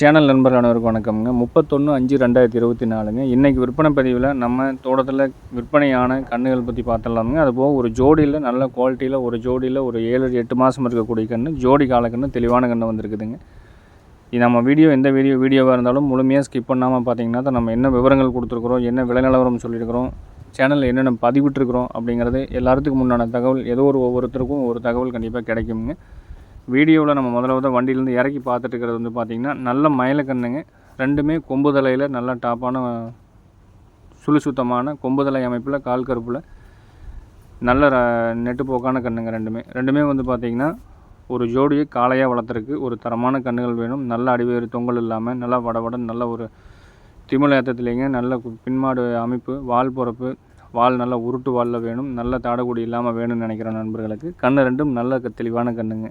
Channel நண்பர் அனைவருக்கும் வணக்கம்ங்க. முப்பத்தொன்று அஞ்சு ரெண்டாயிரத்தி இருபத்தி நாலுங்க. இன்றைக்கி விற்பனை பதிவில் நம்ம தோட்டத்தில் விற்பனையான கன்றுகள் பற்றி பார்த்துடலாமுங்க அதுபோக ஒரு ஜோடியில் நல்ல குவாலிட்டியில் ஒரு ஜோடியில் ஒரு ஏழு எட்டு மாதம் இருக்கக்கூடிய கன்று ஜோடி காலக்கன்று தெளிவான கன்று வந்திருக்குதுங்க. இது நம்ம வீடியோ எந்த வீடியோ வீடியோவாக இருந்தாலும் முழுமையாக ஸ்கிப் பண்ணாமல் பார்த்தீங்கன்னா தான் நம்ம என்ன விவரங்கள் கொடுத்துருக்குறோம் என்ன விலை நிலவரம் சொல்லியிருக்கிறோம் சேனலில் என்னென்ன பதிவிட்டுருக்குறோம் அப்படிங்கிறது எல்லாத்துக்கும் முன்னான தகவல் ஏதோ ஒரு ஒவ்வொருத்தருக்கும் ஒரு தகவல் கண்டிப்பாக கிடைக்குங்க. வீடியோவில் நம்ம முதல்ல வந்து வண்டியிலேருந்து இறக்கி பார்த்துட்டு இருக்கிறது வந்து பார்த்திங்கன்னா நல்ல மயிலக்கண்ணுங்க. ரெண்டுமே கொம்பு தலையில் நல்லா டாப்பான சுழி சுத்தமான கொம்பு தலை அமைப்பில் கால் கருப்பில் நல்ல ர- நெட்டுப்போக்கான கண்ணுங்க ரெண்டுமே. ரெண்டுமே வந்து பார்த்திங்கன்னா ஒரு ஜோடியை காளையாக வளர்த்துருக்கு. ஒரு தரமான கண்ணுகள் வேணும். நல்ல அடிவேறு தொங்கல் இல்லாமல் நல்லா வடவட நல்ல ஒரு திமிழ் ஏற்றத்துலேங்க நல்ல பின்மாடு அமைப்பு வால் பொறப்பு வால் நல்ல உருட்டு வாலில் வேணும். நல்ல தாடகுடி இல்லாமல் வேணும்னு நினைக்கிற நண்பர்களுக்கு. கண்ணு ரெண்டும் நல்ல தெளிவான கண்ணுங்க.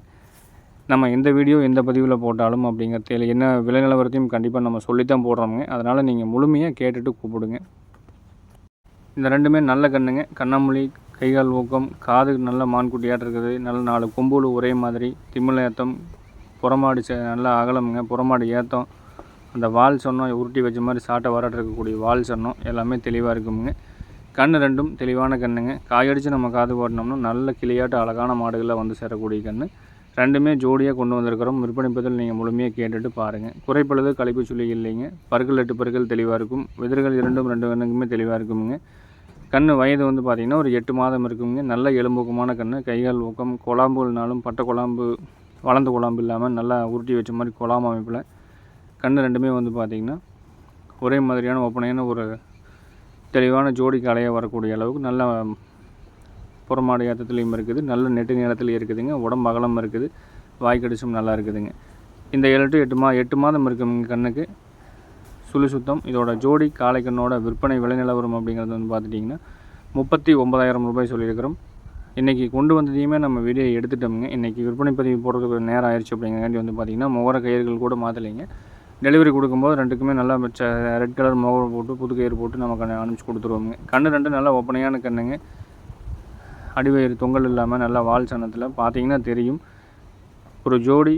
நம்ம எந்த வீடியோ எந்த பதிவில் போட்டாலும் அப்படிங்கிறது என்ன விலை நிலவரத்தையும் கண்டிப்பாக நம்ம சொல்லித்தான் போடுறோங்க அதனால் நீங்கள் முழுமையாக கேட்டுட்டு கூப்பிடுங்க. இந்த ரெண்டுமே நல்ல கண்ணுங்க. கண்ணாமொழி கைகால் ஊக்கம் காது நல்ல மான்குட்டியாக இருக்குது. நல்ல நாலு கொம்புல ஒரே மாதிரி. திமிழ் ஏத்தம் புறமாடு சே- நல்ல அகலமுங்க. புறமாடு ஏத்தம். அந்த வால் சொன்னோம் உருட்டி வச்ச மாதிரி சாட்டை வராட்டு இருக்கக்கூடிய வால் சொன்னோம். எல்லாமே தெளிவாக இருக்குமுங்க கண் ரெண்டும் தெளிவான கண்ணுங்க. காயடித்து நம்ம காது ஓட்டினோம்னா நல்ல கிளியாட்டு அழகான மாடுகளில் வந்து சேரக்கூடிய கண்ணு. ரெண்டுமே ஜோடியாக கொண்டு வந்திருக்கிறோம். விற்பனை பதில் நீங்கள் முழுமையாக கேட்டுட்டு பாருங்கள் குறைப்பழுது கழிப்பு சொல்லி இல்லைங்க. பற்கள் எட்டு பற்கள் தெளிவாக இருக்கும். விதர்கள் இரண்டும் ரெண்டு கண்ணுக்குமே தெளிவாக இருக்குமுங்க. கண் வயது வந்து பார்த்திங்கன்னா ஒரு எட்டு மாதம் இருக்குங்க. நல்ல எலும்பூக்கமான கண் கைகால் ஊக்கம் குழாம்புனாலும் பட்டை குழம்பு வளர்ந்த குழாம்பு இல்லாமல் நல்லா உருட்டி வச்ச மாதிரி குழாம் அமைப்பில் கண் ரெண்டுமே வந்து பார்த்திங்கன்னா ஒரே மாதிரியான ஒப்பனையான ஒரு தெளிவான ஜோடி கலையாக வரக்கூடிய அளவுக்கு நல்ல புறமாடு ஏற்றத்துலேயும் இருக்குது. நல்ல நெட்டு நீளத்துலையும் இருக்குதுங்க. உடம்பு அகலம் இருக்குது. வாய் கடிச்சும் நல்லா இருக்குதுங்க. இந்த ஏழு டு எட்டு மா எட்டு மாதம் இருக்குங்க கண்ணுக்கு. சுழி சுத்தம். இதோட ஜோடி காளை கண்ணோட விற்பனை விலை நிலவரம் அப்படிங்கிறது வந்து பார்த்துட்டிங்கன்னா முப்பத்தி ஒன்பதாயிரம் ரூபாய் சொல்லியிருக்கிறோம். இன்றைக்கி கொண்டு வந்ததையுமே நம்ம வீடியோ எடுத்துட்டோமுங்க. இன்றைக்கி விற்பனை பதிவு போடுறதுக்கு நேரம் ஆயிடுச்சு அப்படிங்கிறக்காண்டி வந்து பார்த்திங்கன்னா முகர கயிறுகள் கூட மாற்றலைங்க டெலிவரி கொடுக்கும்போது ரெண்டுக்குமே நல்லா ரெட் கலர் முகம் போட்டு புது கயிறு போட்டு நம்ம கண்ணை அனுப்பிச்சி கொடுத்துருவோங்க கண்ணு ரெண்டு நல்லா ஒப்பனையான கண்ணுங்க. அடிவயிறு தொங்கல் இல்லாமல் நல்லா வால் சனத்தில் பார்த்தீங்கன்னா தெரியும். ஒரு ஜோடி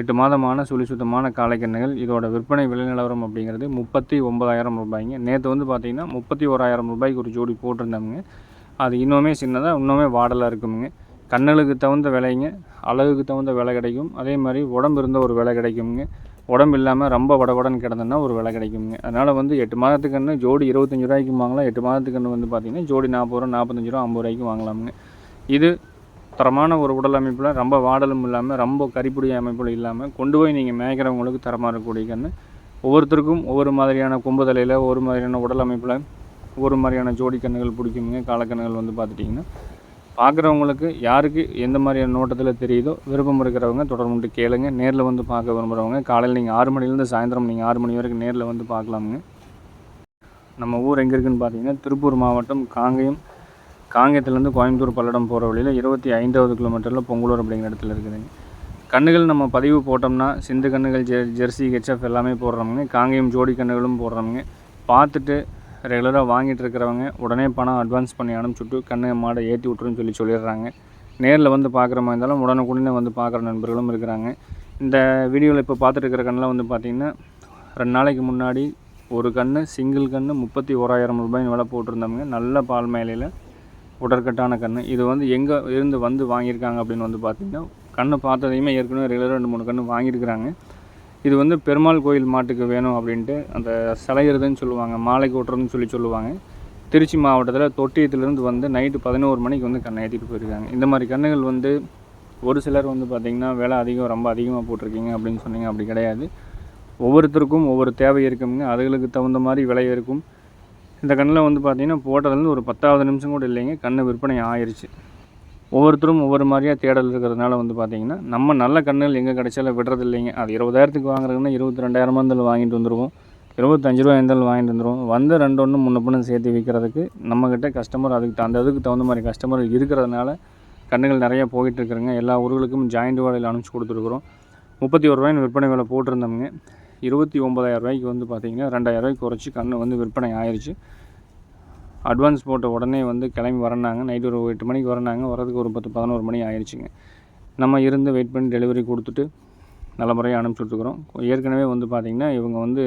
எட்டு மாதமான சுழி சுத்தமான காளைக்கண்ணுகள் இதோட விற்பனை விலை நிலவரம் அப்படிங்கிறது முப்பத்தி ஒன்பதாயிரம் ரூபாய்ங்க. நேற்று வந்து பார்த்தீங்கன்னா முப்பத்தி ஓராயிரம் ரூபாய்க்கு ஒரு ஜோடி போட்டிருந்தாங்க. அது இன்னுமே சின்னதாக இன்னுமே வாடலாக இருக்குமுங்க. கண்ணுகளுக்கு தகுந்த விலைங்க அழகுக்கு தகுந்த விலை கிடைக்கும். அதே மாதிரி உடம்பு இருந்த ஒரு விலை கிடைக்குங்க உடம்பு இல்லாமல் ரொம்ப வடவடன்னு கிடந்ததுன்னா ஒரு விலை கிடைக்குங்க. அதனால் வந்து எட்டு மாதத்துக்கு கன்று ஜோடி இருபத்தஞ்சி ரூபாய்க்கு வாங்கலாம். எட்டு மாதத்துக்குன்னு வந்து பார்த்திங்கன்னா ஜோடி நாற்பது ரூபா நாற்பத்தஞ்சு ரூபா ஐம்பது ரூபாய்க்கு வாங்கலாமுங்க. இது தரமான ஒரு உடல் அமைப்பில் ரொம்ப வாடலும் இல்லாமல் ரொம்ப கரிப்புடி அமைப்பில் இல்லாமல் கொண்டு போய் நீங்கள் மேய்க்கிறவங்களுக்கு தரமாக இருக்கக்கூடிய கன்று ஒவ்வொருத்தருக்கும் ஒவ்வொரு மாதிரியான கொம்பு தலையில் ஒவ்வொரு மாதிரியான உடல் அமைப்பில் ஒவ்வொரு மாதிரியான ஜோடி கன்றுகள் பிடிக்குங்க காலக்கண்ணுகள் வந்து பார்த்துட்டிங்கன்னா பார்க்குறவங்களுக்கு யாருக்கு எந்த மாதிரியான நோட்டத்தில் தெரியுதோ விருப்பம் இருக்கிறவங்க தொடர்ந்து கேளுங்க. நேரில் வந்து பார்க்க விரும்புகிறவங்க காலையில் நீங்கள் ஆறு மணிலேருந்து சாயந்தரம் நீங்கள் ஆறு மணி வரைக்கும் நேரில் வந்து பார்க்கலாமுங்க. நம்ம ஊர் எங்கே இருக்குதுன்னு பார்த்தீங்கன்னா திருப்பூர் மாவட்டம் காங்கயம். காங்கயத்துலேருந்து கோயம்புத்தூர் பல்லடம் போகிற வழியில் இருபத்தி ஐந்தாவது கிலோமீட்டரில் பொங்கலூர் அப்படிங்கிற இடத்துல இருக்குதுங்க. கண்ணுகள் நம்ம பதிவு போட்டோம்னா சிந்து கண்ணுகள் ஜெ ஜெர்சி ஹெச்எஃப் எல்லாமே போடுறோமுங்க. காங்கயம் ஜோடி கண்ணுகளும் போடுறோமுங்க. பார்த்துட்டு ரெகுலராக வாங்கிட்டு இருக்கிறவங்க உடனே பணம் அட்வான்ஸ் பண்ணி அனுப்பிச்சுட்டு கண்ணை மாடை ஏற்றி விட்ருன்னு சொல்லி சொல்லிடுறாங்க. நேரில் வந்து பார்க்குற மாதிரி இருந்தாலும் உடனுக்குடனே வந்து பார்க்குற நண்பர்களும் இருக்கிறாங்க. இந்த வீடியோவில் இப்போ பார்த்துட்டு இருக்கிற கண்ணில் வந்து பார்த்திங்கன்னா ரெண்டு நாளைக்கு முன்னாடி ஒரு கன்று சிங்கிள் கன்று முப்பத்தி ஓராயிரம் ரூபாய்னு விலை போட்டிருந்தவங்க நல்ல பால் மேலையில் உடற்கட்டான கன்று இது வந்து எங்கே இருந்து வந்து வாங்கியிருக்காங்க அப்படின்னு வந்து பார்த்திங்கன்னா கண்ணை பார்த்ததையுமே ஏற்கனவே ரெகுலராக ரெண்டு மூணு கன்று வாங்கியிருக்கிறாங்க. இது வந்து பெருமாள் கோயில் மாட்டுக்கு வேணும் அப்படின்ட்டு அந்த சிலையிறதுன்னு சொல்லுவாங்க மாலை கூட்டுறதுன்னு சொல்லி சொல்லுவாங்க. திருச்சி மாவட்டத்தில் தொட்டியத்துலேருந்து வந்து நைட்டு பதினோரு மணிக்கு வந்து கண்ணை ஏற்றிட்டு போயிருக்காங்க. இந்த மாதிரி கண்ணுகள் வந்து ஒரு சிலர் வந்து பார்த்திங்கன்னா விலை அதிகம் ரொம்ப அதிகமாக போட்டிருக்கீங்க அப்படின்னு சொன்னீங்க அப்படி கிடையாது. ஒவ்வொருத்தருக்கும் ஒவ்வொரு தேவை இருக்குங்க. அதுகளுக்கு தகுந்த மாதிரி விலை இருக்கும். இந்த கண்ணில் வந்து பார்த்திங்கன்னா போட்டதுலேருந்து ஒரு பத்தாவது நிமிஷம் கூட இல்லைங்க. கண்ணு விற்பனை ஆயிடுச்சு ஒவ்வொருத்தரும் ஒவ்வொரு மாதிரியாக தேடல் இருக்கிறதுனால வந்து பார்த்திங்கன்னா நம்ம நல்ல கண்ணுகள் எங்கே கிடைச்சாலும் விடுறது இல்லைங்க அது இருபதாயிரத்துக்கு வாங்குறதுன்னா இருபத்தி ரெண்டாயிரமா இருந்தாலும் வாங்கிட்டு வந்துடுவோம் இருபத்தஞ்சு ரூபா இருந்தாலும் வாங்கிட்டு வந்துடுவோம் வந்து ரெண்டு ஒன்று முன்ன பின்ன சேர்த்து விற்கிறதுக்கு நம்மக்கிட்ட கஸ்டமர் அதுக்கு அந்த அதுக்கு தகுந்த மாதிரி கஸ்டமர் இருக்கிறதுனால கண்ணுகள் நிறையா போயிட்டு இருக்கிறங்க எல்லா ஊர்களுக்கும் ஜாயிண்ட் வாடகையில் அனுப்பிச்சி கொடுத்துருக்குறோம். முப்பத்தி ஒரு ரூபாய்னு விற்பனை விலை போட்டிருந்தோம்ங்க. இருபத்தி ஒம்பதாயிரம் ரூபாய்க்கு வந்து பார்த்திங்கன்னா ரெண்டாயிரம் ரூபாய்க்கு குறைச்சி கன்று வந்து விற்பனை ஆயிடுச்சு அட்வான்ஸ் போட்ட உடனே வந்து கிளம்பி வரனாங்க நைட்டு ஒரு எட்டு மணிக்கு வரனாங்க வரதுக்கு ஒரு பத்து பதினோரு மணி ஆயிடுச்சுங்க நம்ம இருந்து வெயிட் பண்ணி டெலிவரி கொடுத்துட்டு நல்ல முறையாக அனுப்பிச்சுட்ருக்குறோம் ஏற்கனவே வந்து பார்த்திங்கன்னா இவங்க வந்து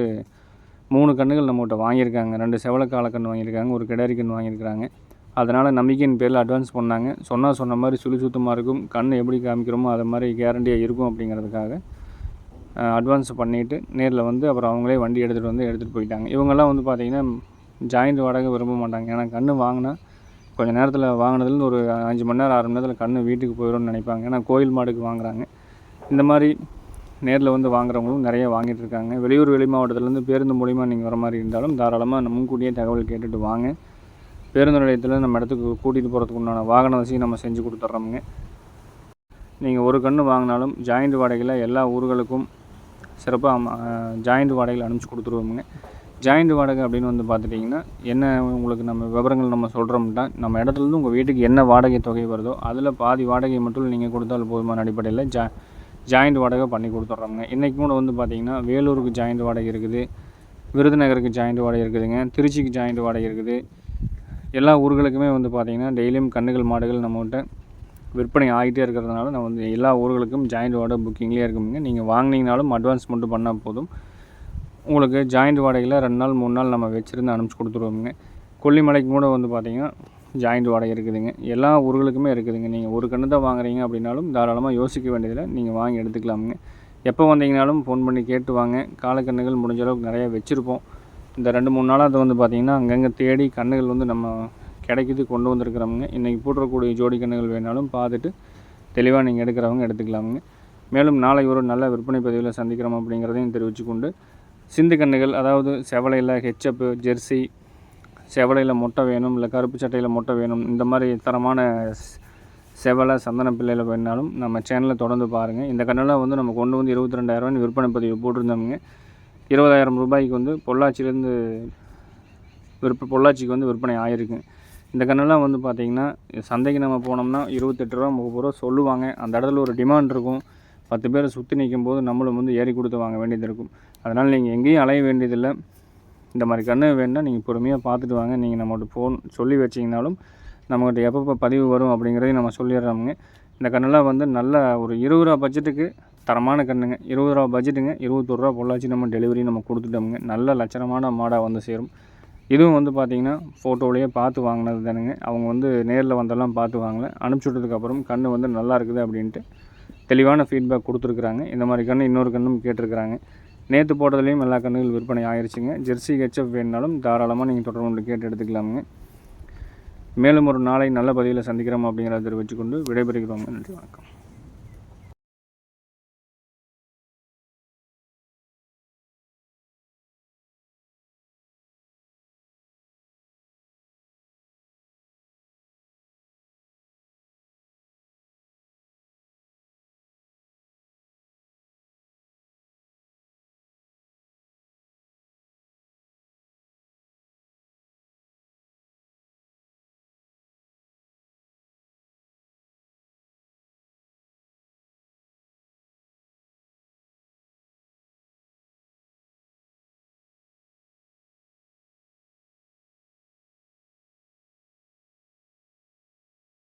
மூணு கன்றுகள் நம்மகிட்ட வாங்கியிருக்காங்க. ரெண்டு செவலக்கால கன்று வாங்கியிருக்காங்க. ஒரு கிடாரி கன்று வாங்கியிருக்காங்க அதனால் நம்பிக்கையின் பேரில் அட்வான்ஸ் பண்ணாங்க. சொன்னால் சொன்ன மாதிரி சுழி சுத்தமாக இருக்கும். கண் எப்படி காமிக்கிறோமோ அது மாதிரி கேரண்டியாக இருக்கும் அப்படிங்கிறதுக்காக அட்வான்ஸ் பண்ணிவிட்டு நேரில் வந்து அப்புறம் அவங்களே வண்டி எடுத்துகிட்டு வந்து எடுத்துகிட்டு போயிட்டாங்க. இவங்கெல்லாம் வந்து பார்த்திங்கன்னா ஜாயிண்ட் வாடகை விரும்ப மாட்டாங்க. ஏன்னா கன்று வாங்கினா கொஞ்சம் நேரத்தில் வாங்கினதுலேருந்து ஒரு அஞ்சு மணி நேரம் ஆறு மணி நேரத்தில் கன்று வீட்டுக்கு போயிடும்னு நினைப்பாங்க. ஏன்னா கோயில் மாடுக்கு வாங்குறாங்க. இந்த மாதிரி நேரில் வந்து வாங்குறவங்களும் நிறைய வாங்கிட்டு இருக்காங்க. வெளியூர் வெளி மாவட்டத்துலேருந்து பேருந்து மூலிமா நீங்கள் வர மாதிரி இருந்தாலும் தாராளமாக நம்ம முன்கூட்டியே தகவல் கேட்டுட்டு வாங்க. பேருந்து நிலையத்தில் நம்ம இடத்துக்கு கூட்டிகிட்டு போகிறதுக்கு உண்டான வாகன வசதி நம்ம செஞ்சு கொடுத்துட்றோமுங்க நீங்கள் ஒரு கன்று வாங்கினாலும் ஜாயிண்ட் வாடகையில் எல்லா ஊர்களுக்கும் சிறப்பாக ஜாயிண்ட் வாடகையில் அனுப்பிச்சி கொடுத்துருவோமுங்க. ஜாயிண்ட் வாடகை அப்படின்னு வந்து பார்த்துட்டிங்கன்னா என்ன உங்களுக்கு நம்ம விவரங்கள் நம்ம சொல்கிறோம்னா நம்ம இடத்துலேருந்து உங்கள் வீட்டுக்கு என்ன வாடகை தொகை வருதோ அதில் பாதி வாடகை மட்டும் நீங்கள் கொடுத்தால் போதுமான அடிப்படையில் ஜா ஜாயிண்ட் வாடகை பண்ணி கொடுத்துட்றோங்க இன்றைக்கி கூட வந்து பார்த்திங்கன்னா வேலூருக்கு ஜாயிண்ட் வாடகை இருக்குது விருதுநகருக்கு ஜாயிண்ட் வாடகை இருக்குதுங்க திருச்சிக்கு ஜாயிண்ட் வாடகை இருக்குது. எல்லா ஊர்களுக்குமே வந்து பார்த்திங்கன்னா டெய்லியும் கன்றுகள் மாடுகள் நம்மகிட்ட விற்பனை ஆகிட்டே இருக்கிறதுனால நம்ம வந்து எல்லா ஊர்களுக்கும் ஜாயிண்ட் வாடகை புக்கிங்லேயே இருக்குங்க. நீங்கள் வாங்கினீங்கனாலும் அட்வான்ஸ் மட்டும் பண்ணால் போதும். உங்களுக்கு ஜாயிண்ட் வாடகையில் ரெண்டு நாள் மூணு நாள் நம்ம வச்சுருந்து அனுப்பிச்சி கொடுத்துருவோங்க கொல்லிமலைக்கு கூட வந்து பார்த்திங்கன்னா ஜாயிண்ட் வாடகை இருக்குதுங்க. எல்லா ஊர்களுக்குமே இருக்குதுங்க. நீங்கள் ஒரு கன்று தான் வாங்குறீங்க அப்படின்னாலும் தாராளமாக யோசிக்க வேண்டியதில்லை நீங்கள் வாங்கி எடுத்துக்கலாமுங்க. எப்போ வந்தீங்கனாலும் ஃபோன் பண்ணி கேட்டு வாங்க. காலக்கண்ணுகள் முடிஞ்ச அளவுக்கு நிறையா வச்சுருப்போம். இந்த ரெண்டு மூணு நாளாக அது வந்து பார்த்திங்கன்னா அங்கங்கே தேடி கண்ணுகள் வந்து நம்ம கிடைக்கிது கொண்டு வந்திருக்கிறவங்க இன்றைக்கி போட்டுறக்கூடிய ஜோடி கண்ணுகள் வேணாலும் பார்த்துட்டு தெளிவாக நீங்கள் எடுக்கிறவங்க எடுத்துக்கலாமுங்க. மேலும் நாளை ஒரு நல்ல விற்பனை பதிவில் சந்திக்கிறோம் அப்படிங்கிறதையும் தெரிவித்துக்கொண்டு சிந்து கண்ணுகள் அதாவது செவலையில் ஹெச்அப்பு ஜெர்சி செவலையில் மொட்டை வேணும் இல்லை கருப்பு சட்டையில் மொட்டை வேணும் இந்த மாதிரி தரமான செவலை சந்தன பிள்ளையில் வேணாலும் நம்ம சேனலில் தொடர்ந்து பாருங்கள் இந்த கண்ணெல்லாம் வந்து நம்ம கொண்டு வந்து இருபத்தி ரெண்டாயிரரூவான்னு விற்பனை பதிவு போட்டிருந்தோம்ங்க. இருபதாயிரம் ரூபாய்க்கு வந்து பொள்ளாச்சியிலேருந்து விற்ப பொள்ளாச்சிக்கு வந்து விற்பனை ஆகிருக்கு இந்த கண்ணெல்லாம் வந்து பார்த்திங்கன்னா சந்தைக்கு நம்ம போனோம்னா இருபத்தெட்டு ரூபா முப்பது ரூபா சொல்லுவாங்க. அந்த இடத்துல ஒரு டிமாண்ட் இருக்கும். பத்து பேரை சுற்றி நிற்கும் போது நம்மளும் வந்து ஏறி கொடுத்து வாங்க வேண்டியது இருக்கும். அதனால் நீங்கள் எங்கேயும் அலைய வேண்டியதில்லை. இந்த மாதிரி கன்று வேணுன்னா நீங்கள் பொறுமையாக பார்த்துட்டு வாங்க. நீங்கள் நம்மகிட்ட ஃபோன் சொல்லி வச்சிங்கனாலும் நம்மகிட்ட எப்பப்போ பதிவு வரும் அப்படிங்கிறதையும் நம்ம சொல்லிடுறோமுங்க. இந்த கண்ணெல்லாம் வந்து நல்ல ஒரு இருபது ரூபா பட்ஜெட்டுக்கு தரமான கண்ணுங்க. இருபது ரூபா பட்ஜெட்டுங்க இருபத்தொரு பொள்ளாச்சி நம்ம டெலிவரி நம்ம கொடுத்துட்டோமுங்க. நல்ல லட்சணமான மாடாக வந்து சேரும். இதுவும் வந்து பார்த்திங்கன்னா ஃபோட்டோவிலேயே பார்த்து வாங்கினது தானுங்க. அவங்க வந்து நேரில் வந்தெல்லாம் பார்த்து வாங்கலை. அனுப்பிச்சி விட்டதுக்கப்புறம் கன்று வந்து நல்லா இருக்குது அப்படின்ட்டு தெளிவான ஃபீட்பேக் கொடுத்துருக்குறாங்க. இந்த மாதிரி கன்று இன்னொரு கண்ணும் கேட்டிருக்கிறாங்க. நேற்று போட்டதுலேயும் எல்லா கன்றுகள் விற்பனை ஆயிடுச்சுங்க ஜெர்சி ஹெச்எஃப் வேணுனாலும் தாராளமாக நீங்கள் தொடர்பு கொண்டு கேட்டு எடுத்துக்கலாமுங்க. மேலும் ஒரு நாளை நல்ல பதிவில் சந்திக்கிறோம் அப்படிங்கிறத தெரிவித்துக்கொண்டு விடைபெறுகிறோங்க நன்றி வணக்கம்.